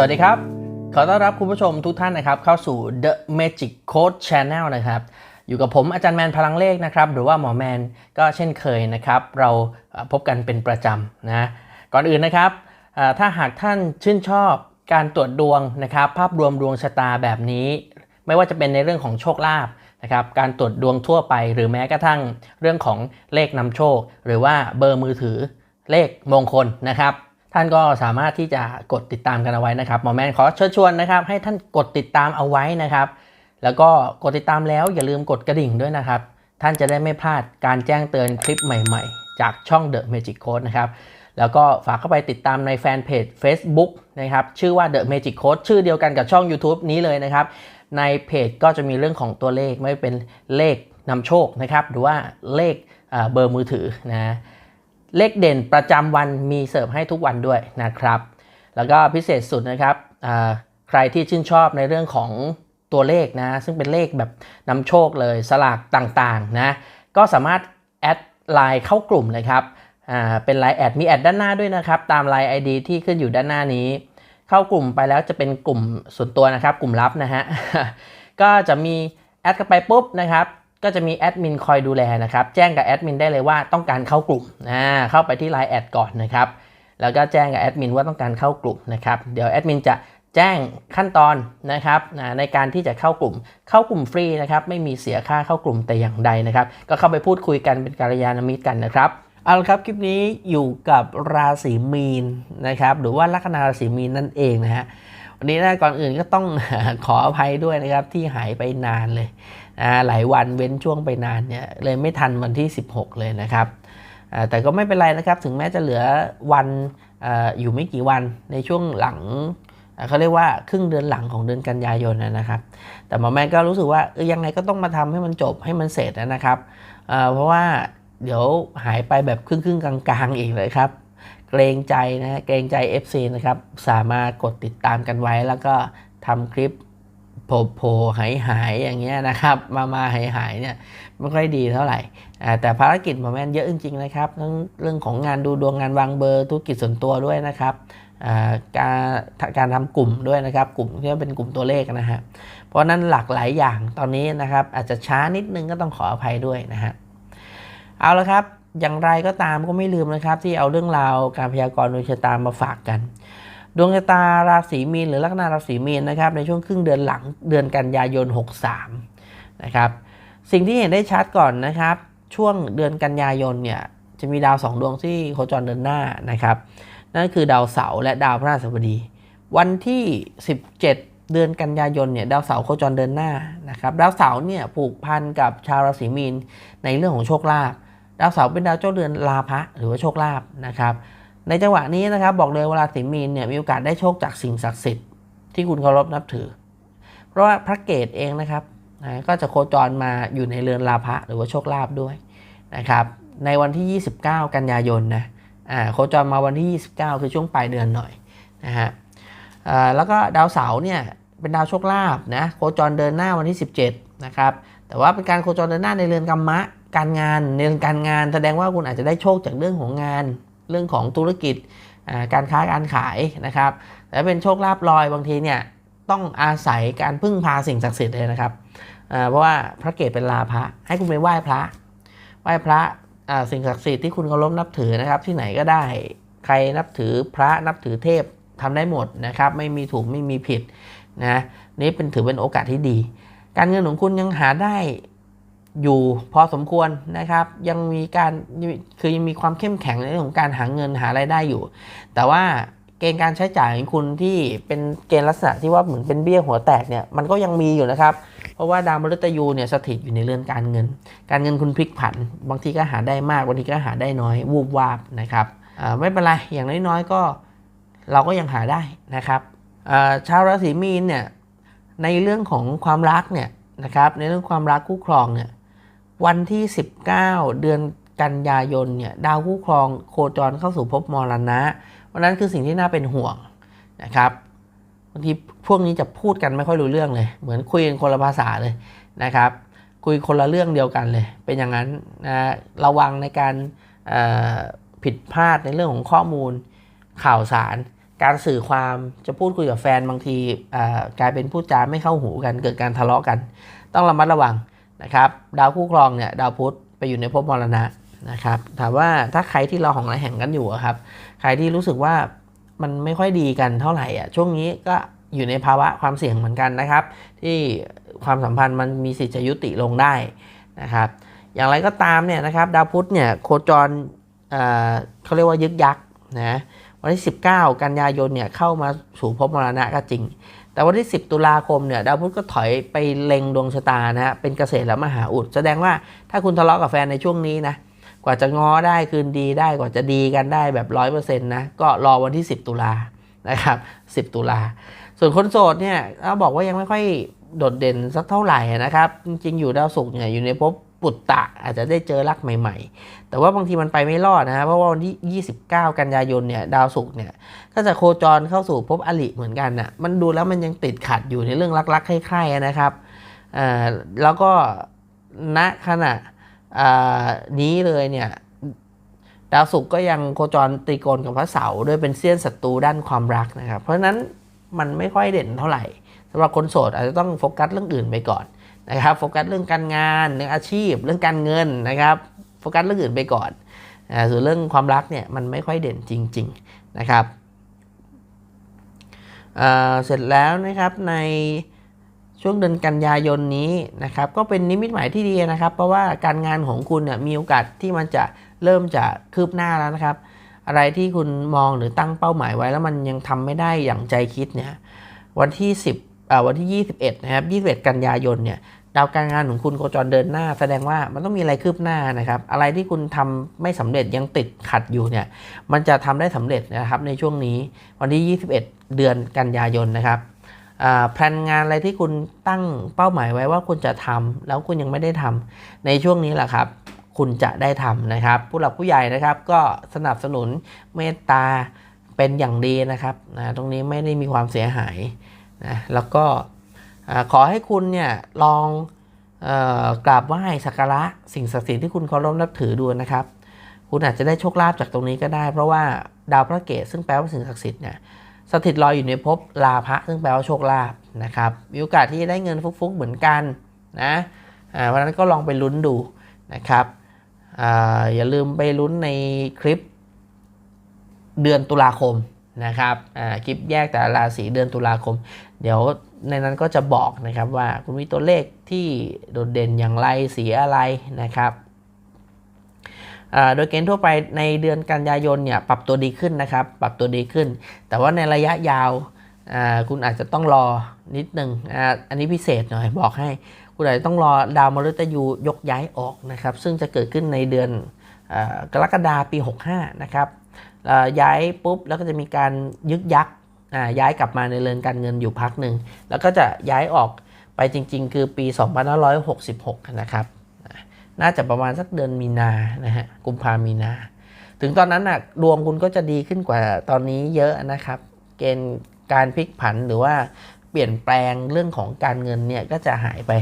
สวัสดีครับ ขอต้อนรับคุณผู้ชมทุกท่านนะครับเข้าสู่ The Magic Code Channel นะครับ อยู่กับผมอาจารย์แมนพลังเลขนะครับหรือว่าหมอแมนก็เช่นเคยนะครับ เราพบกันเป็นประจำนะก่อนอื่นนะครับถ้าหากท่านชื่นชอบการตรวจดวงนะครับ ภาพรวมดวงชะตาแบบนี้ ไม่ว่าจะเป็นในเรื่องของโชคลาภนะครับการตรวจดวงทั่วไป หรือแม้กระทั่งเรื่องของเลขนำโชค หรือว่าเบอร์มือถือเลขมงคลนะครับ ท่านก็สามารถที่จะกดติดตามกันเอาไว้นะครับหมอแมนขอเชิญชวนนะครับ ให้ท่านกดติดตามเอาไว้นะครับ แล้วก็กดติดตามแล้วอย่าลืมกดกระดิ่งด้วยนะครับ ท่านจะได้ไม่พลาดการแจ้งเตือนคลิปใหม่ ๆ จากช่อง The Magic Code นะครับแล้วก็ฝากเข้าไปติดตามในแฟนเพจ Facebook นะครับ ชื่อว่า The Magic Code ชื่อเดียวกันกับช่อง YouTube นี้เลยนะครับ ในเพจก็จะมีเรื่องของตัวเลขไม่เป็นเลขนำโชคนะครับ หรือว่าเลขเบอร์มือถือนะ เลขเด่นประจำวันมีเสิร์ฟให้ทุกวันด้วยนะครับ แล้วก็พิเศษสุดนะครับใครที่ชื่นชอบในเรื่องของตัวเลขนะ ซึ่งเป็นเลขแบบนำโชคเลยสลากต่างๆนะ ก็สามารถแอดไลน์เข้ากลุ่มเลยครับเป็นไลน์แอดมีแอดด้านหน้าด้วยนะครับ ตามไลน์ ID ที่ขึ้นอยู่ด้านหน้านี้ เข้ากลุ่มไปแล้วจะเป็นกลุ่มส่วนตัวนะครับ กลุ่มลับนะฮะก็จะมีแอดเข้าไปปุ๊บนะครับ ก็จะมีแอดมินคอยดูแลนะครับ แจ้งกับแอดมินได้เลยว่าต้องการเข้ากลุ่มนะเข้าไปที่ Line แอดก่อนนะครับ แล้วก็แจ้งกับแอดมินว่าต้องการเข้ากลุ่มนะครับ เดี๋ยวแอดมินจะแจ้งขั้นตอนนะครับในการที่จะเข้ากลุ่ม เข้ากลุ่มฟรีนะครับ ไม่มีเสียค่าเข้ากลุ่มแต่อย่างใดนะครับ ก็เข้าไปพูดคุยกันเป็นกัลยาณมิตรกันนะครับเอาละครับคลิปนี้อยู่กับราศีมีนนะครับ หรือว่าลัคนาราศีมีนนั่นเองนะฮะวันนี้นะก่อนอื่นก็ต้องขออภัยด้วยนะครับที่หายไปนานเลย หลายวันเว้นช่วงไปนานเนี่ยเลยไม่ทันวันที่ 16 เลยนะครับแต่ก็ไม่เป็นไรนะครับถึงแม้จะเหลือวันออยู่ไม่กี่วันในช่วงหลังเขาเรียกว่าครึ่งเดือนหลังของเดือนกันยายนนะครับ แต่หมอแม่ก็รู้สึกว่าเออยังไงก็ต้องมาทำให้มันจบให้มันเสร็จนะครับเพราะว่าเดี๋ยวหายไปแบบครึ่งๆกลางๆอีกเลยครับ เกรงใจนะฮะเกรงใจ FC นะครับสามารถกดติดตามกันไว้แล้วก็ทำคลิป โผล่โผล่หายหายอย่างเงี้ยนะครับ มามาหายหายเนี่ยไม่ค่อยดีเท่าไหร่อ่าแต่ภารกิจหมแม่นเยอะจริงๆนะครับทั้งเรื่องของงานดูดวงงานวางเบอร์ธุรกิจส่วนตัวด้วยนะครับอ่าการการทำกลุ่มด้วยนะครับ กลุ่มที่เป็นกลุ่มตัวเลขนะฮะเพราะฉะนั้นหลากหลายอย่างตอนนี้นะครับ อาจจะช้านิดนึงก็ต้องขออภัยด้วยนะฮะเอาละครับอย่างไรก็ตามก็ไม่ลืมนะครับ ที่เอาเรื่องราวการพยากรณ์ดวงชะตามาฝากกัน ดวงชะตาราศีมีนหรือลัคนาราศีมีนนะครับในช่วงครึ่งเดือนหลังเดือนกันยายน 63 นะครับสิ่งที่เห็นได้ชัดก่อนนะครับ ช่วงเดือนกันยายนเนี่ยจะมีดาวสองดวงที่โคจรเดินหน้านะครับ นั่นคือดาวเสาร์และดาวพฤหัสบดี วันที่ 17 เดือนกันยายนเนี่ยดาวเสาร์โคจรเดินหน้านะครับดาวเสาร์เนี่ยผูกพันกับชาวราศีมีนในเรื่องของโชคลาภดาวเสาร์เป็นดาวเจ้าเรือนลาภะหรือว่าโชคลาภนะครับ ในจังหวะนี้นะครับ บอกเลยเวลาสิมีนเนี่ยมีโอกาสได้โชคจากสิ่งศักดิ์สิทธิ์ที่คุณเคารพนับถือ เพราะว่าพระเกตเองนะครับนะก็จะโคจรมาอยู่ในเรือนลาภะหรือว่าโชคลาภด้วยนะครับ ในวันที่ 29 กันยายนนะอ่าโคจรมาวันที่ 29 คือช่วงปลายเดือนหน่อยนะฮะแล้วก็ดาวเสาร์เนี่ยเป็นดาวโชคลาภนะโคจรเดินหน้าวันที่ 17นะครับแต่ว่าเป็นการโคจรเดินหน้าในเรือนกรรมะการงานในเรืองการงาน แสดงว่าคุณอาจจะได้โชคจากเรื่องของงาน เรื่องของธุรกิจการค้าการขายนะครับ แต่เป็นโชคลาภลอยบางทีเนี่ยต้องอาศัยการพึ่งพาสิ่งศักดิ์สิทธิ์เลยนะครับ เพราะว่าพระเกศเป็นลาภะให้คุณไปไหว้พระ ไหว้พระสิ่งศักดิ์สิทธิ์ที่คุณเคารพนับถือนะครับ ที่ไหนก็ได้ ใครนับถือพระนับถือเทพทำได้หมดนะครับ ไม่มีถูกไม่มีผิดนะ นี่เป็นถือเป็นโอกาสที่ดี การเงินของคุณยังหาได้ อยู่พอสมควรนะครับ ยังมีการคือยังมีความเข้มแข็งในเรื่องของการหาเงินหารายได้อยู่ แต่ว่าเกณฑ์การใช้จ่ายของคุณที่เป็นเกณฑ์ลักษณะที่ว่าเหมือนเป็นเบี้ยหัวแตกเนี่ยมันก็ยังมีอยู่นะครับ เพราะว่าดาวมฤตยูเนี่ยสถิตอยู่ในเรื่อนการเงิน การเงินคุณพลิกผัน บางทีก็หาได้มากบางทีก็หาได้น้อยวูบวาบนะครับไม่เป็นไรอย่างน้อยๆก็เราก็ยังหาได้นะครับชาวราศีมีนเนี่ยในเรื่องของความรักเนี่ยนะครับในเรื่องความรักคู่ครองเนี่ย วันที่ 19 เดือนกันยายนเนี่ยดาวคู่ครองโคจรเข้าสู่ภพมรณะวันนั้นคือสิ่งที่น่าเป็นห่วงนะครับบางทีพวกนี้จะพูดกันไม่ค่อยรู้เรื่องเลย เหมือนคุยกันคนละภาษาเลยนะครับ คุยคนละเรื่องเดียวกันเลย เป็นอย่างนั้นนะระวังในการผิดพลาดในเรื่องของข้อมูลข่าวสาร การสื่อความจะพูดคุยกับแฟนบางทีกลายเป็นพูดจาไม่เข้าหูกันเกิดการทะเลาะกัน ต้องระมัดระวัง นะครับดาวคู่ครองเนี่ยดาวพุธไปอยู่ในภพมรณะนะครับถามว่าถ้าใครที่เราของระแห่งกันอยู่ครับ ใครที่รู้สึกว่ามันไม่ค่อยดีกันเท่าไหร่อะช่วงนี้ก็อยู่ในภาวะความเสี่ยงเหมือนกันนะครับ ที่ความสัมพันธ์มันมีสิทธิจะยุติลงได้นะครับ อย่างไรก็ตามเนี่ยนะครับ ดาวพุธเนี่ยโคจรเเขาเรียกว่ายึกยักษ์นะวันที่ 19 กันยายนเนี่ยเข้ามาสู่ภพมรณะก็จริง แต่วันที่ 10 ตุลาคมเนี่ยดาวพุธก็ถอยไปเล็งดวงชะตานะฮะเป็นเกษตรและมหาอุด แสดงว่าถ้าคุณทะเลาะกับแฟนในช่วงนี้นะกว่าจะง้อได้คืนดีได้กว่าจะดีกันได้แบบร้อยเปอร์เซ็นต์นะก็รอวันที่ 10 ตุลานะครับ 10 ตุลาส่วนคนโสดเนี่ยเราบอกว่ายังไม่ค่อยโดดเด่นสักเท่าไหร่นะครับ จริงๆ อยู่ดาวศุกร์เนี่ยอยู่ในภพ ปุตตะอาจจะได้เจอรักใหม่ ๆ แต่ว่าบางทีมันไปไม่รอดนะครับเพราะว่าวันที่ 29 กันยายนเนี่ยดาวศุกร์เนี่ยก็จะโคจรเข้าสู่ภพอลิเหมือนกันนะ่ะมันดูแล้วมันยังติดขัดอยู่ในเรื่องรักๆใคร่ๆนะครับอ่าแล้วก็ณขณะนี้เลยเนี่ยดาวศุกร์ก็ยังโคจรตรีโกณกับพระเสาร์ด้วยเป็นเสี้ยนศัตรูด้านความรักนะครับ เพราะฉะนั้นมันไม่ค่อยเด่นเท่าไหร่สำหรับคนโสดอาจจะต้องโฟกัสเรื่องอื่นไปก่อน นะครับโฟกัสเรื่องการงานเรื่องอาชีพ เรื่องการเงินนะครับโฟกัสเรื่องอื่นไปก่อนส่วนเรื่องความรักเนี่ยมันไม่ค่อยเด่นจริง ๆนะครับอ่าเสร็จแล้วนะครับในช่วงเดือนกันยายนนี้นะครับก็เป็นนิมิตหมายที่ดีนะครับ เพราะว่าการงานของคุณเนี่ยมีโอกาสที่มันจะเริ่มจะคืบหน้าแล้วนะครับ อะไรที่คุณมองหรือตั้งเป้าหมายไว้แล้วมันยังทำไม่ได้อย่างใจคิดเนี่ยวันที่ 10อ่าวันที่ 21 นะครับ 21 กันยายนเนี่ย ดาวการงานของคุณโคจรเดินหน้า แสดงว่ามันต้องมีอะไรคืบหน้านะครับ อะไรที่คุณทำไม่สำเร็จยังติดขัดอยู่เนี่ย มันจะทำได้สำเร็จนะครับในช่วงนี้วันที่ 21 เดือนกันยายนนะครับอ่าแผนงานอะไรที่คุณตั้งเป้าหมายไว้ว่าคุณจะทำแล้วคุณยังไม่ได้ทำในช่วงนี้แหละครับ คุณจะได้ทำนะครับ ผู้หลักผู้ใหญ่นะครับ ก็สนับสนุนเมตตาเป็นอย่างดีนะครับนะตรงนี้ไม่ได้มีความเสียหายนะแล้วก็ ขอให้คุณเนี่ยลองออกราบไหว้สักการะสิ่งศักดิ์สิทธิ์ที่คุณเคารพนับถือดูนะครับ คุณอาจจะได้โชคลาภจากตรงนี้ก็ได้ เพราะว่าดาวพระเกศซึ่งแปลว่าสิ่งศักดิ์สิทธิ์เนี่ยสถิตรอยอยู่ในภพลาภะซึ่งแปลว่าโชคลาภนะครับมีโอกาสที่จะได้เงินฟุกๆเหมือนกันนะเพราะฉะนั้นก็ลองไปลุ้นดูนะครับออย่าลืมไปลุ้นในคลิปเดือนตุลาคมนะครับคลิปแยกแต่ราศีเดือนตุลาคม เดี๋ยว ในนั้นก็จะบอกนะครับว่าคุณมีตัวเลขที่โดดเด่นอย่างไรสีอะไรนะครับโดยเกณฑ์ทั่วไปในเดือนกันยายนเนี่ยปรับตัวดีขึ้นนะครับ ปรับตัวดีขึ้น แต่ว่าในระยะยาวคุณอาจจะต้องรอนิดนึงอันนี้พิเศษหน่อยบอกให้ คุณอาจจะต้องรอดาวมฤตยูยกย้ายออกนะครับ ซึ่งจะเกิดขึ้นในเดือนกรกฎาปี 65 นะครับย้ายปุ๊บแล้วก็จะมีการยึกยัก ย้ายกลับมาในเรือนการเงินอยู่พักหนึ่ง แล้วก็จะย้ายออกไปจริง ๆ คือปี 2566 นะครับ น่าจะประมาณสักเดือนมีนานะฮะกุมภามีนา ถึงตอนนั้นนะดวงคุณก็จะดีขึ้นกว่าตอนนี้เยอะนะครับ เกณฑ์การพลิกผันหรือว่าเปลี่ยนแปลงเรื่องของการเงินเนี่ยก็จะหายไป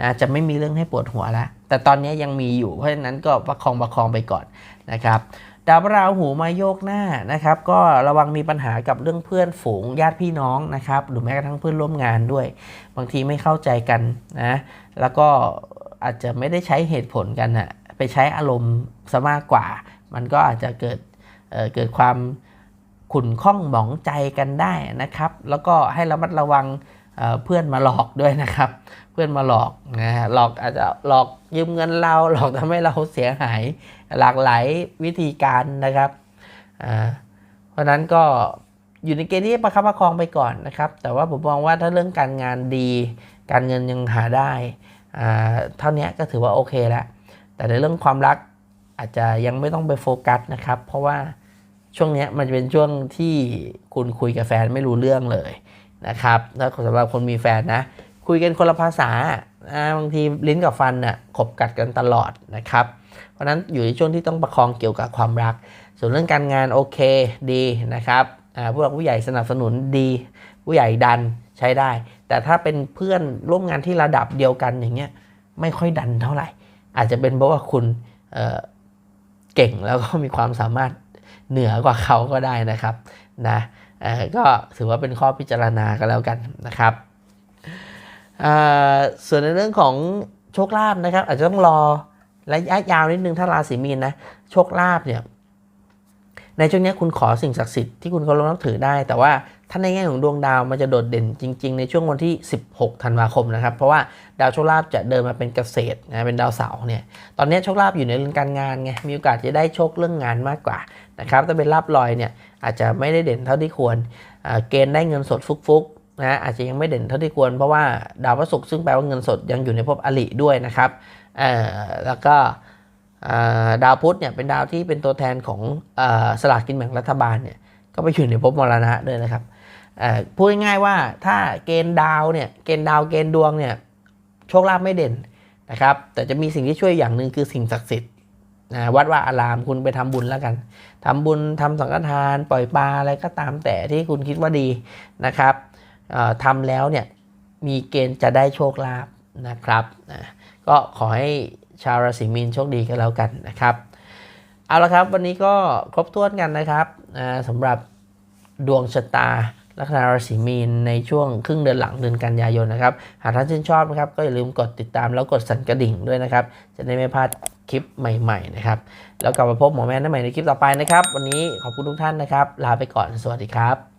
นะจะไม่มีเรื่องให้ปวดหัวแล้ว แต่ตอนนี้ยังมีอยู่เพราะฉะนั้นก็ประคองประคองไปก่อนนะครับ ดาวราหูมาโยกหน้านะครับ ก็ระวังมีปัญหากับเรื่องเพื่อนฝูงญาติพี่น้องนะครับ หรือแม้กระทั่งเพื่อนร่วมงานด้วย บางทีไม่เข้าใจกันนะ แล้วก็อาจจะไม่ได้ใช้เหตุผลกันนะไปใช้อารมณ์ซะมากกว่า มันก็อาจจะเกิดเเกิดความขุ่นข้องหมองใจกันได้นะครับ แล้วก็ให้ระมัดระวัง เพื่อนมาหลอกด้วยนะครับ เพื่อนมาหลอกนะหลอกอาจจะหลอกยืมเงินเราหลอกทำให้เราเสียหายหลากหลายวิธีการนะครับเพราะนั้นก็อยู่ในเกณฑ์ที่ประคับประคองไปก่อนนะครับ แต่ว่าผมมองว่าถ้าเรื่องการงานดี การเงินยังหาได้เท่านี้ก็ถือว่าโอเคแล้วแต่ในเรื่องความรักอาจจะยังไม่ต้องไปโฟกัสนะครับ เพราะว่าช่วงนี้มันจะเป็นช่วงที่คุณคุยกับแฟนไม่รู้เรื่องเลย นะครับถ้าสำหรับคนมีแฟนนะ คุยกันคนละภาษาบางทีลิ้นกับฟันน่ะขบกัดกันตลอดนะครับ เพราะนั้นอยู่ในช่วงที่ต้องประคองเกี่ยวกับความรัก ส่วนเรื่องการงานโอเคดีนะครับผู้หลักผู้ใหญ่สนับสนุนดี ผู้ใหญ่ดันใช้ได้ แต่ถ้าเป็นเพื่อนร่วมงานที่ระดับเดียวกันอย่างเงี้ยไม่ค่อยดันเท่าไหร่ อาจจะเป็นเพราะว่าคุณเเก่งแล้วก็มีความสามารถเหนือกว่าเขาก็ได้นะครับนะ ก็ถือว่าเป็นข้อพิจารณากันแล้วกันนะครับส่วนในเรื่องของโชคลาภนะครับ อาจจะต้องรอระยะยาวนิดนึงถ้าราศีมีนนะโชคลาภเนี่ยในช่วงนี้คุณขอสิ่งศักดิ์สิทธิ์ที่คุณเคารพนับถือได้ แต่ว่าถ้าในแง่ของดวงดาวมันจะโดดเด่นจริง ๆ ในช่วงวันที่ 16 ธันวาคมนะครับ เพราะว่าดาวโชคลาภจะเดินมาเป็นเกษตรนะเป็นดาวเสาร์เนี่ยตอนนี้โชคลาภอยู่ในเรื่องการงานไงมีโอกาสจะได้โชคเรื่องงานมากกว่านะครับถ้าเป็นลาบลอยเนี่ย อาจจะไม่ได้เด่นเท่าที่ควร เกณฑ์ได้เงินสดฟุกๆนะอาจจะยังไม่เด่นเท่าที่ควร เพราะว่าดาวพระศุกร์ซึ่งแปลว่าเงินสดยังอยู่ในภพอลิด้วยนะครับแล้วก็ดาวพุธเนี่ยเป็นดาวที่เป็นตัวแทนของอสลากกินแบ่งรัฐบาลเนี่ยก็ไปอยู่ในภพมรณะด้วยนะครับพูดง่ายๆว่าถ้าเกณฑ์ดาวเนี่ยเกณฑ์ดาวเกณฑ์ดวงเนี่ยโชคลาภไม่เด่นนะครับแต่จะมีสิ่งที่ช่วยอย่างหนึ่งคือสิ่งศักดิ์สิทธิ์ นะวัดว่าอารามคุณไปทำบุญแล้วกันทำบุญทำสังฆทานปล่อยปลาอะไรก็ตามแต่ที่คุณคิดว่าดีนะครับเอ่อทำแล้วเนี่ยมีเกณฑ์จะได้โชคลาภนะครับนะก็ขอให้ชาวราศีมีนโชคดีกันแล้วกันนะครับเอาละครับวันนี้ก็ครบถ้วนกันนะครับสำหรับดวงชะตา ลัคนาราศีมีนในช่วงครึ่งเดือนหลังเดือนกันยายนนะครับ หากท่านชื่นชอบนะครับก็อย่าลืมกดติดตามแล้วกดสั่นกระดิ่งด้วยนะครับ จะได้ไม่พลาดคลิปใหม่ๆนะครับ แล้วกลับมาพบหมอแม่นได้ใหม่ในคลิปต่อไปนะครับ วันนี้ขอบคุณทุกท่านนะครับ ลาไปก่อนสวัสดีครับ